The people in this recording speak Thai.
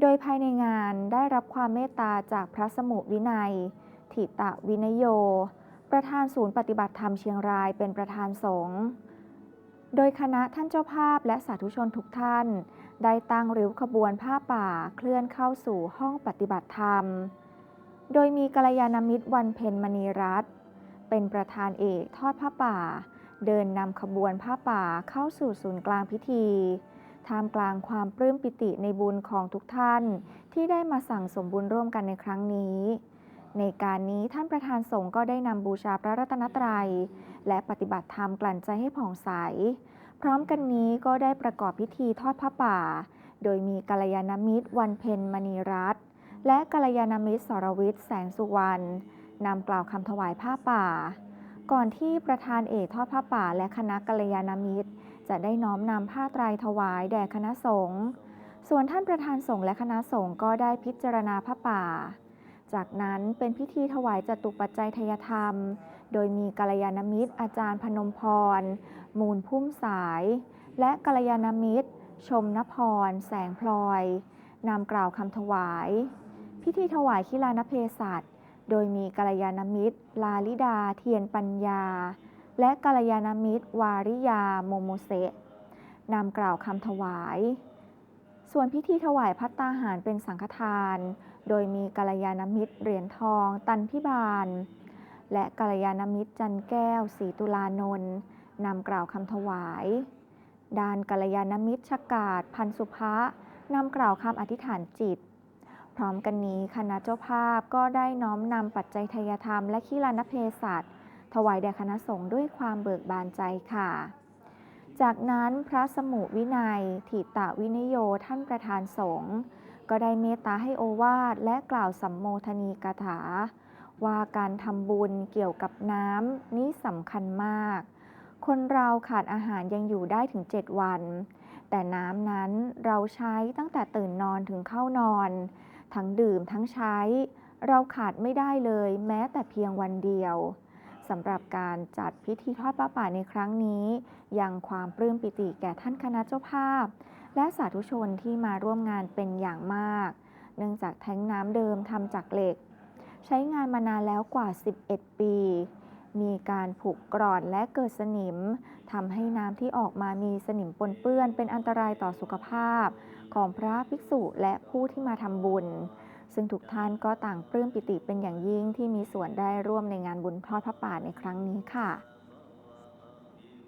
โดยภายในงานได้รับความเมตตาจากพระสมุวินัย ถิตะวินโย ประธานศูนย์ปฏิบัติธรรมเชียงรายเป็นประธานสงฆ์โดยคณะท่านเจ้าภาพและสาธุชนทุกท่าน ได้ตั้งริ้วขบวนผ้าป่าเคลื่อนเข้าสู่ห้องปฏิบัติธรรม โดยมีกัลยาณมิตรวันเพ็ญมณีรัตน์เป็นประธานเอกทอดผ้าป่า เดินนำขบวนผ้าป่าเข้าสู่ศูนย์กลางพิธี ท่ามกลางความปลื้มปิติในบุญของทุกท่าน ที่ได้มาสั่งสมบุญร่วมกันในครั้งนี้ ในการนี้ท่านประธานสงฆ์ก็ได้นำบูชาพระรัตนตรัย และปฏิบัติธรรมกลั่นใจให้ผ่องใส พร้อมกันนี้ก็ได้ประกอบพิธีทอดผ้าป่า โดยมีกัลยาณมิตร วันเพ็ญมณีรัตน์และกัลยาณมิตรสรวิทย์แสงสุวรรณนำกล่าวคำถวายผ้าป่า ก่อนที่ประธานเอกทอดผ้าป่าและคณะกัลยาณมิตร จะได้น้อมนำผ้าไตรถวายแด่คณะสงฆ์ส่วนท่านประธานสงฆ์และคณะสงฆ์ก็ได้พิจารณาผ้าป่า จากนั้นเป็นพิธีถวายจตุปัจจัยทยธรรม โดยมีกัลยาณมิตร อาจารย์พนมพร มูลพุ่มสาย และกัลยาณมิตร ชมนพร แสงพลอยนำกล่าวคำถวาย พิธีถวายคิลานเพศัต โดยมีกัลยาณมิตร ลาลิดาเทียนปัญญา และกัลยาณมิตร วาริยาโมโมเซะนำกล่าวคำถวาย ส่วนพิธีถวายพัตตาหารเป็นสังฆทาน โดยมีกัลยาณมิตรเหรียญทอง ตันพิบาล และกัลยาณมิตรจันแก้วศรีตุลานนท์นำกล่าวคำถวายด้านกัลยาณมิตรชกาศพันสุภะนำกล่าวคำอธิษฐานจิต พร้อมกันนี้คณะเจ้าภาพก็ได้น้อมนำปัจจัยทายธรรมและขีลานเพศัตถวายแด่คณะสงฆ์ด้วยความเบิกบานใจค่ะ จากนั้นพระสมุวินัยถิตะวินโยท่านประธานสงฆ์ก็ได้เมตตาให้โอวาทและกล่าวสัมโมทนีกถา ว่าการทำบุญเกี่ยวกับน้ำนี้สำคัญมาก คนเราขาดอาหารยังอยู่ได้ถึง 7 วัน แต่น้ำนั้นเราใช้ตั้งแต่ตื่นนอนถึงเข้านอน ทั้งดื่มทั้งใช้ เราขาดไม่ได้เลย แม้แต่เพียงวันเดียวสำหรับการจัดพิธีทอดป้าป่าในครั้งนี้ ยังความปลื้มปิติแก่ท่านคณะเจ้าภาพ และสาธุชนที่มาร่วมงานเป็นอย่างมาก เนื่องจากแท้งน้ำเดิมทำจากเหล็ก ใช้งานมานานแล้วกว่า 11 ปี มีการผุกร่อนและเกิดสนิมทำให้น้ำที่ออกมามีสนิมปนเปื้อนเป็นอันตรายต่อสุขภาพ ของพระภิกษุและผู้ที่มาทำบุญ ซึ่งทุกท่านก็ต่างปลื้มปิติเป็นอย่างยิ่งที่มีส่วนได้ร่วมในงานบุญทอดพระป่าในครั้งนี้ค่ะ